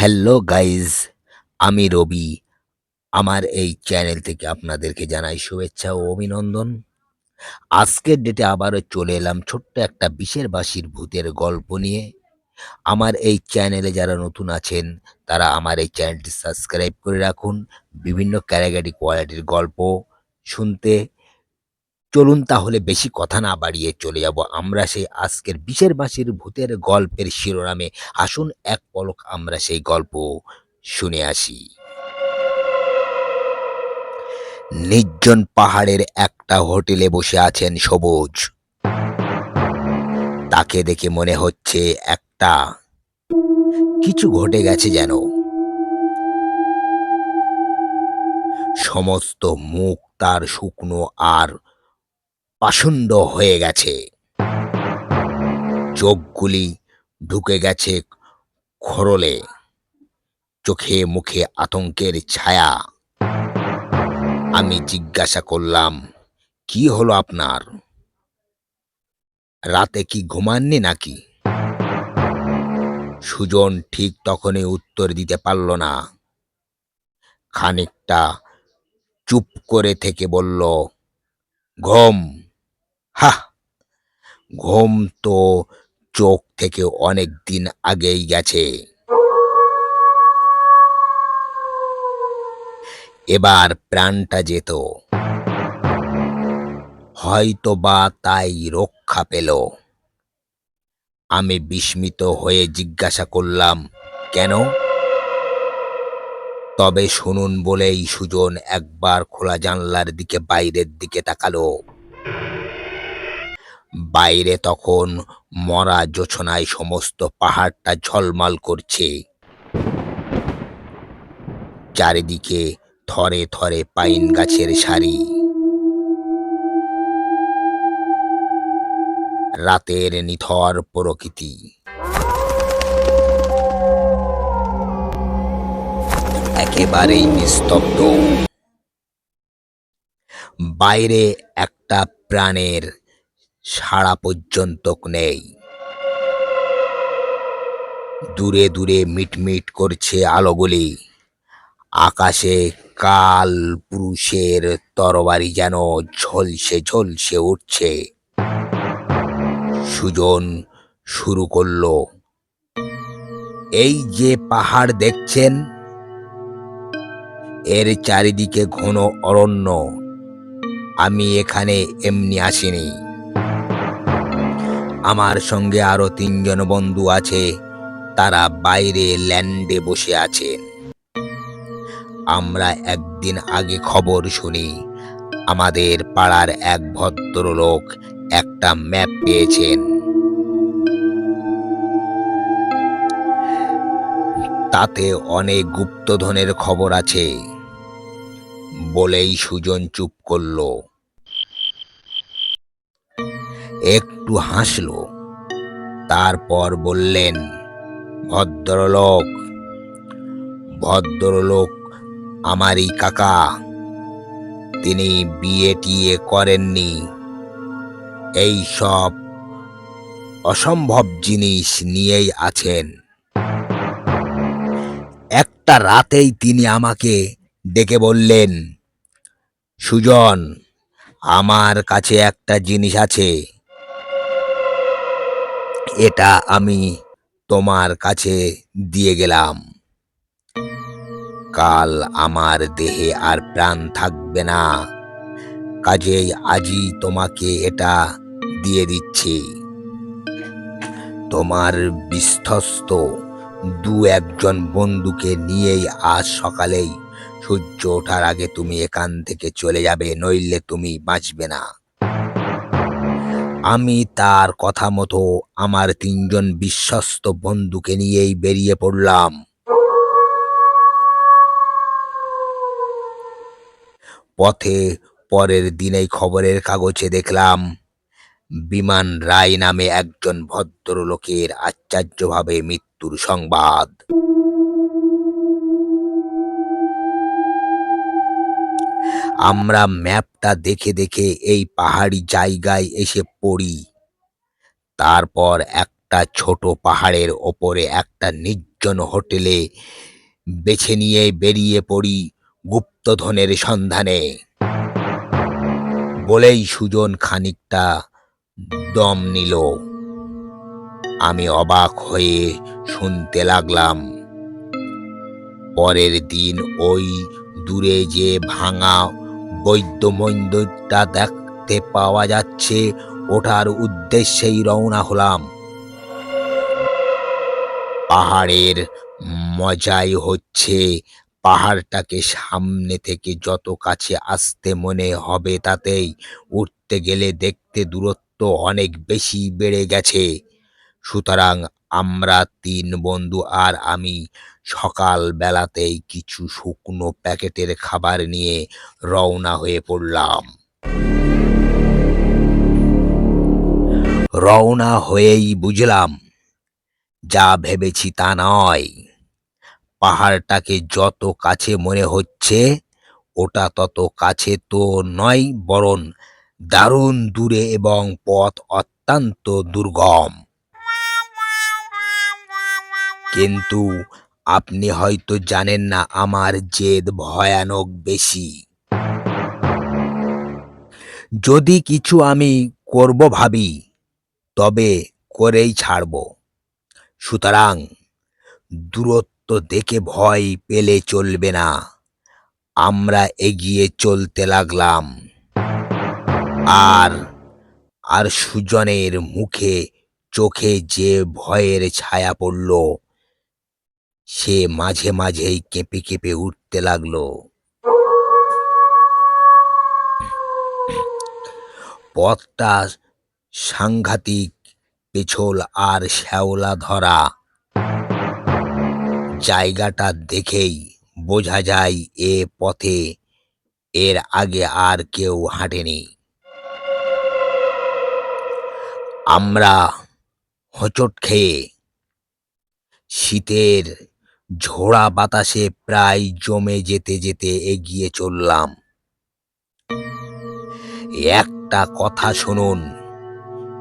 Hello guys, আমি রবি। আমার এই চ্যানেল থেকে আপনাদেরকে জানাই শুভেচ্ছা ও অভিনন্দন। আজকের ডেটে আবারও চলে এলাম ছোট্ট একটা বিশের বাসির ভূতের গল্প নিয়ে। আমার এই চ্যানেলে যারা নতুন আছেন, তারা আমার এই চ্যানেলটি সাবস্ক্রাইব করে রাখুন। বিভিন্ন ক্যারাগারি কোয়ালিটির গল্প শুনতে চলুন তাহলে বেশি কথা না বাড়িয়ে চলে যাব আমরা সেই আজকের বিশের বাসির ভূতের গল্পের শিরোনামে। আসুন এক পলক আমরা সেই গল্প শুনে আসি। নির্জন পাহাড়ের একটা হোটেলে বসে আছেন সবুজ। তাকে দেখে মনে হচ্ছে একটা। কিছু ঘটে গেছে যেন। সমস্ত মুখ তার শুকনো আর পাষণ্ড হয়ে গেছে। চোখগুলি ঢুকে গেছে খরলে, চোখে মুখে আতঙ্কের ছায়া। আমি জিজ্ঞাসা করলাম, কি হলো আপনার? রাতে কি ঘুমাননি নাকি? সুজন ঠিক তখনই উত্তর দিতে পারল না। খানিকটা চুপ করে থেকে বলল, ঘুম। ঘুম তো চোখ থেকে অনেক দিন আগেই গেছে। এবার প্রাণটা যেত। হয়তো বা তাই রক্ষা পেল। আমি বিস্মিত হয়ে জিজ্ঞাসা করলাম, কেন? তবে শুনুন বলেই সুজন একবার খোলা জানলার দিকে বাইরের দিকে তাকালো। বাইরে তখন মরা জোছনায় সমস্ত পাহাড়টা ঝলমল করছে। চারিদিকে থরে থরে পাইন গাছের সারি। রাতের নিথর প্রকৃতি। একেবারেই নিস্তব্ধ। বাইরে একটা প্রাণের সাড়া পর্যন্ত নেই। দূরে দূরে মিটমিট করছে আলোগুলি। আকাশে কাল পুরুষের তরবারি যেন ঝলসে ঝলসে উঠছে। সুজন শুরু করল, এই যে পাহাড় দেখছেন, এর চারিদিকে ঘন অরণ্য। আমি এখানে এমনি আসিনি। আমার সঙ্গে আরও তিনজন বন্ধু আছে। তারা বাইরে ল্যান্ডে বসে আছেন আমরা একদিন আগে খবর শুনি, আমাদের পাড়ার এক ভদ্রলোক একটা ম্যাপ পেয়েছেন। তাতে অনেক গুপ্তধনের খবর আছে। বলেই সুজন চুপ করল। একটু হাসলো। তারপর বললেন, ভদ্রলোক ভদ্রলোক আমারই কাকা। তিনি বিয়ে টিয়ে করেননি। এই সব অসম্ভব জিনিস নিয়েই আছেন। একটা রাতেই তিনি আমাকে ডেকে বললেন, সুজন, আমার কাছে একটা জিনিস আছে। এটা আমি তোমার কাছে দিয়ে গেলাম। কাল আমার দেহে আর প্রাণ থাকবে না। কাজেই আজই তোমাকে এটা দিয়ে দিচ্ছি। তোমার বিশ্বস্ত দু একজন বন্ধুকে নিয়েই আজ সকালেই সূর্য ওঠার আগে তুমি এখান থেকে চলে যাবে, নইলে তুমি বাঁচবে না। আমি তার কথা মতো আমার তিনজন বিশ্বস্ত বন্ধুকে নিয়েই বেরিয়ে পড়লাম। পথে পরের দিনেই খবরের কাগজে দেখলাম, বিমান রায় নামে একজন ভদ্রলোকের আশ্চর্যভাবে মৃত্যুর সংবাদ। আমরা ম্যাপটা দেখে দেখে এই পাহাড়ি জায়গায় এসে পড়ি। তারপর একটা ছোট পাহাড়ের ওপরে একটা নির্জন হোটেলে বেছে নিয়ে বেরিয়ে পড়ি গুপ্তধনের সন্ধানে। বলেই সুজন খানিকটা দম নিল। আমি অবাক হয়ে শুনতে লাগলাম, পরের দিন ওই দূরে যে ভাঙা বৈদ্য মন্দিরটা দেখতে পাওয়া যাচ্ছে। ওঠার উদ্দেশ্যেই রওনা হলাম। পাহাড়ের মজাই হচ্ছে, পাহাড়টাকে সামনে থেকে যত কাছে আসতে মনে হবে তাতেই। উঠতে গেলে দেখতে দূরত্ব অনেক বেশি বেড়ে গেছে। সুতরাং আমরা তিন বন্ধু আর আমি সকাল বেলাতেই কিছু শুকনো প্যাকেটের খাবার নিয়ে রওনা হয়ে পড়লাম। রওনা হয়েই বুঝলাম, যা ভেবেছি তা নয়। পাহাড়টাকে যত কাছে মনে হচ্ছে, ওটা তত কাছে তো নয়, বরং দারুণ দূরে এবং পথ অত্যন্ত দুর্গম। কিন্তু আপনি হয়তো জানেন না আমার জেদ ভয়ানক বেশি। যদি কিছু আমি করব ভাবি, তবে করেই ছাড়ব। সুতরাং দূরত্ব দেখে ভয় পেলে চলবে না। আমরা এগিয়ে চলতে লাগলাম। আর আর সুজনের মুখে, চোখে যে ভয়ের ছায়া পড়ল সে মাঝে মাঝেই কেঁপে কেঁপে উঠতে লাগল। পথটা সাংঘাতিক, পেছল আর শ্যাওলা ধরা। জায়গাটা দেখেই বোঝা যায় এ পথে এর আগে আর কেউ হাঁটেনি। আমরা হোঁচট খেয়ে শীতের ঝোড়া বাতাসে প্রায় জমে যেতে যেতে এগিয়ে চললাম। একটা কথা শুনুন,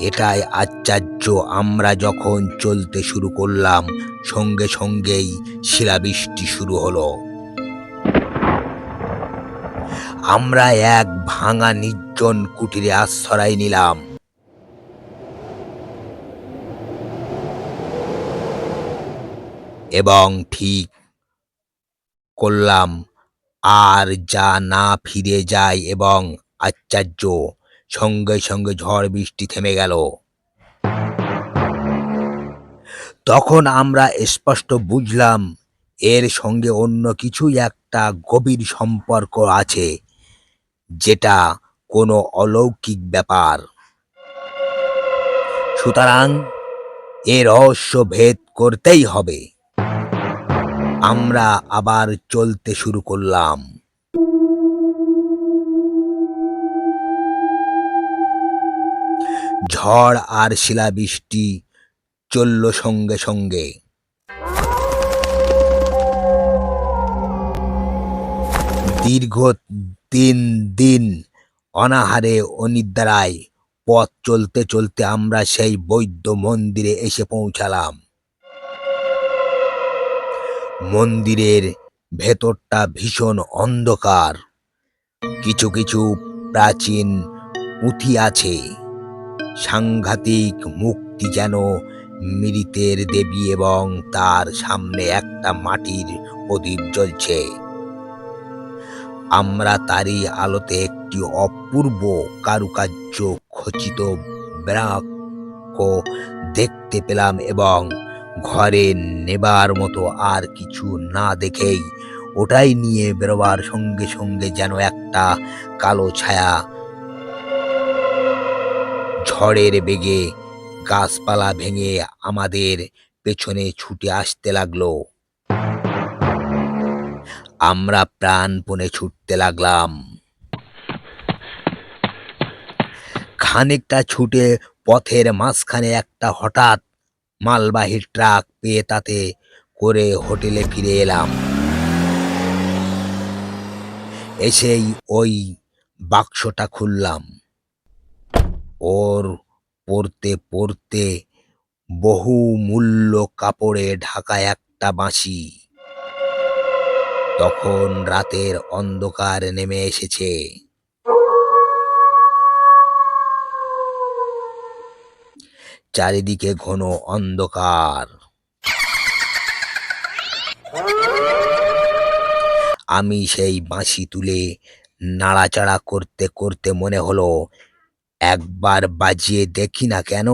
এটাই আশ্চর্য। আমরা যখন চলতে শুরু করলাম, সঙ্গে সঙ্গেই শিলাবৃষ্টি শুরু হলো। আমরা এক ভাঙা নির্জন কুটিরে আশ্রয় নিলাম। এবং ঠিক করলাম, আর যা না ফিরে যায় এবং আশ্চর্য, সঙ্গে সঙ্গে ঝড় বৃষ্টি থেমে গেল। তখন আমরা স্পষ্ট বুঝলাম, এর সঙ্গে অন্য কিছুই একটা গভীর সম্পর্ক আছে, যেটা কোনো অলৌকিক ব্যাপার। সুতরাং এ রহস্য ভেদ করতেই হবে। আমরা আবার চলতে শুরু করলাম। ঝড় আর শিলাবৃষ্টি চলল সঙ্গে সঙ্গে। দীর্ঘ তিন দিন অনাহারে অনিদ্রায় পথ চলতে চলতে আমরা সেই বৌদ্ধ মন্দিরে এসে পৌঁছালাম। মন্দিরের ভেতরটা ভীষণ অন্ধকার। কিছু কিছু প্রাচীন পুঁথি আছে। সাংঘাতিক মুক্তি যেন মৃতের দেবী এবং তার সামনে একটা মাটির প্রদীপ জ্বলছে। আমরা তারই আলোতে একটি অপূর্ব কারুকার্য খচিত ব্রাক দেখতে পেলাম এবং ঘরে নেবার মতো আর কিছু না দেখেই ওটাই নিয়ে বেরোবার সঙ্গে সঙ্গে যেন একটা কালো ছায়া ঝড়ের বেগে গাছপালা ভেঙে আমাদের পেছনে ছুটে আসতে লাগল। আমরা প্রাণপণে ছুটতে লাগলাম। খানিকটা ছুটে পথের মাঝখানে একটা হঠাৎ মালবাহী ট্রাক পেয়ে তাতে করে হোটেলে ফিরে এলাম। এসেই ওই বাক্সটা খুললাম। ওর পড়তে পড়তে বহু মূল্য কাপড়ে ঢাকা একটা বাঁশি। তখন রাতের অন্ধকার নেমে এসেছে। চারিদিকে ঘন অন্ধকার। আমি সেই বাঁশি তুলে নাড়াচাড়া করতে করতে মনে হলো, একবার বাজিয়ে দেখি না কেন?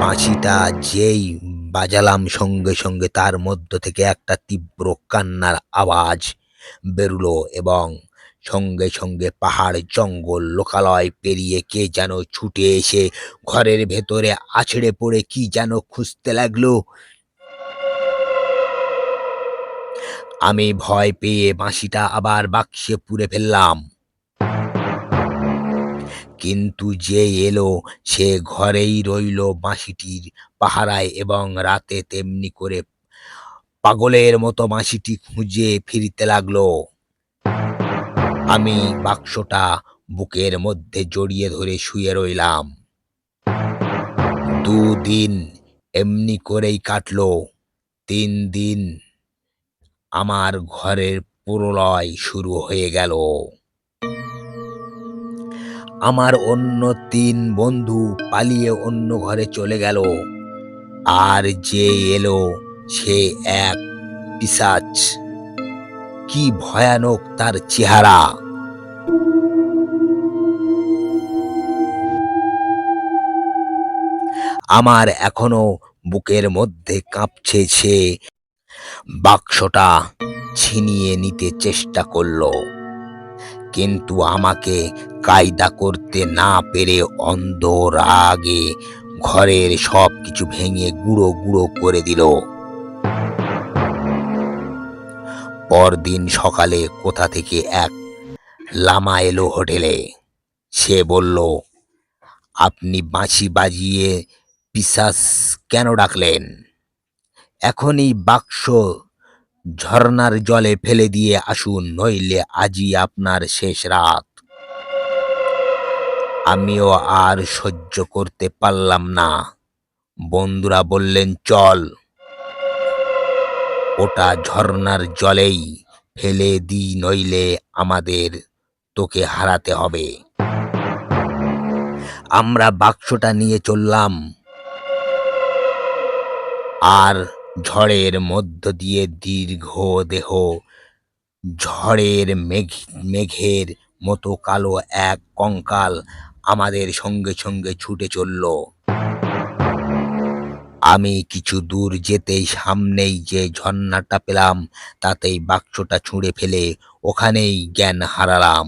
বাঁশিটা যেই বাজালাম সঙ্গে সঙ্গে তার মধ্য থেকে একটা তীব্র কান্নার আওয়াজ বেরুলো এবং সঙ্গে সঙ্গে পাহাড়, জঙ্গল, লোকালয় পেরিয়ে কে যেন ছুটে এসে ঘরের ভেতরে আছড়ে পড়ে কি যেন খুঁজতে লাগল। আমি ভয় পেয়ে বাঁশিটা আবার বাক্সে পুরে ফেললাম। কিন্তু যে এলো, সে ঘরেই রইল বাঁশিটির পাহারায় এবং রাতে তেমনি করে পাগলের মতো বাঁশিটি খুঁজে ফিরতে লাগল। আমি বাক্সটা বুকের মধ্যে জড়িয়ে ধরে শুয়ে রইলাম। দুদিন এমনি করেই কাটলো। তিন দিন আমার ঘরের প্রলয় শুরু হয়ে গেল। আমার অন্য তিন বন্ধু পালিয়ে অন্য ঘরে চলে গেল। আর যে এলো সে এক পিসাচ। কি ভয়ানক তার চেহারা। আমার এখনও বুকের মধ্যে কাঁপছে সে। বাক্সটা ছিনিয়ে নিতে চেষ্টা করল। কিন্তু আমাকে কায়দা করতে না পেরে অন্ধ রাগে ঘরের সব কিছু ভেঙে গুঁড়ো গুঁড়ো করে দিল। পরদিন সকালে কোথা থেকে এক লামা এলো হোটেলে। সে বলল, আপনি বাঁশি বাজিয়ে পিসাস কেন ডাকলেন? এখনই বাক্স ঝর্ণার জলে ফেলে দিয়ে আসুন, নইলে আজই আপনার শেষ রাত। আমিও আর সহ্য করতে পারলাম না। বন্ধুরা বললেন, চল। ওটা ঝর্ণার জলেই ফেলে দিই নইলে আমাদের তোকে হারাতে হবে। আমরা বাক্সটা নিয়ে চললাম। আর ঝড়ের মধ্য দিয়ে দীর্ঘ দেহ, ঝড়ের মেঘ, মেঘের মতো কালো এক কঙ্কাল আমাদের সঙ্গে সঙ্গে ছুটে চলল। আমি কিছু দূর যেতেই সামনেই যে ঝর্ণাটা পেলাম, তাতেই বাক্সটা ছুঁড়ে ফেলে ওখানেই জ্ঞান হারালাম।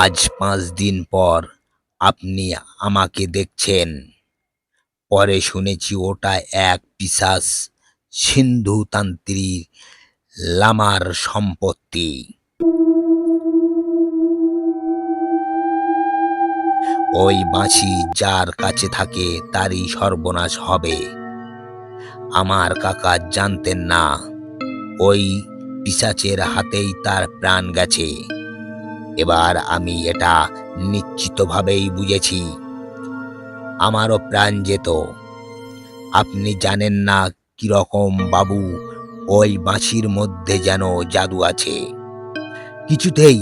আজ পাঁচ দিন পর আপনি আমাকে দেখছেন। পরে শুনেছি ওটা এক পিসাস সিন্ধুতান্ত্রী লামার সম্পত্তি। ওই বাঁশি যার কাছে থাকে তারই সর্বনাশ হবে। আমার কাকা জানতেন না, ওই পিসাচের হাতেই তার প্রাণ গেছে। এবার আমি এটা নিশ্চিতভাবেই বুঝেছি। আমারও প্রাণ যেত। আপনি জানেন না কীরকম বাবু, ওই বাঁশির মধ্যে যেন জাদু আছে। কিছুতেই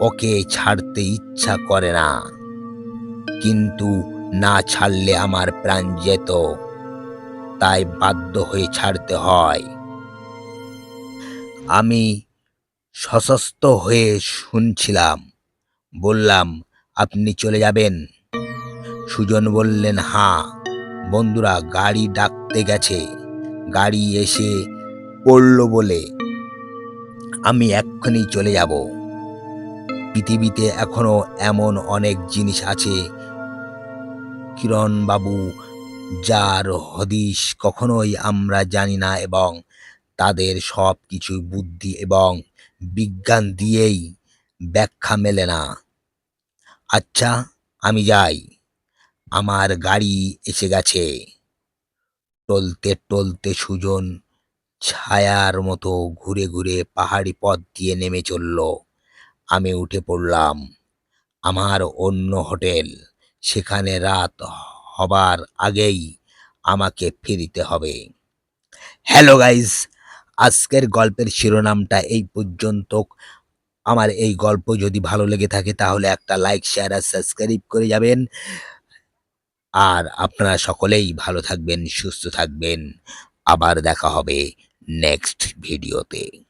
ওকে ছাড়তে ইচ্ছা করে না। কিন্তু না ছাড়লে আমার প্রাণ যেত। তাই বাধ্য হয়ে ছাড়তে হয়। আমি সশস্ত্র হয়ে শুনছিলাম। বললাম, আপনি চলে যাবেন? সুজন বললেন হাঁ বন্ধুরা, গাড়ি ডাকতে গেছে। গাড়ি এসে পড়ল বলে আমি এক্ষুনি চলে যাব। পৃথিবীতে এখনও এমন অনেক জিনিস আছে কিরণবাবু যার হদিশ কখনোই আমরা জানি না এবং তাদের সব কিছু বুদ্ধি এবং বিজ্ঞান দিয়েই ব্যাখ্যা মেলে না। আচ্ছা আমি যাই। আমার গাড়ি এসে গেছে। টলতে টলতে সুজন ছায়ার মতো ঘুরে ঘুরে পাহাড়ি পথ দিয়ে নেমে চলল। আমি উঠে পড়লাম আমার অন্য হোটেল। সেখানে রাত হবার আগেই আমাকে ফিরিতে হবে। হ্যালো গাইস, আজকের গল্পের শিরোনামটা এই পর্যন্ত। আমার এই গল্প যদি ভালো লেগে থাকে তাহলে একটা লাইক শেয়ার আর সাবস্ক্রাইব করে যাবেন। আর আপনারা সকলেই ভালো থাকবেন, সুস্থ থাকবেন। আবার দেখা হবে নেক্সট ভিডিওতে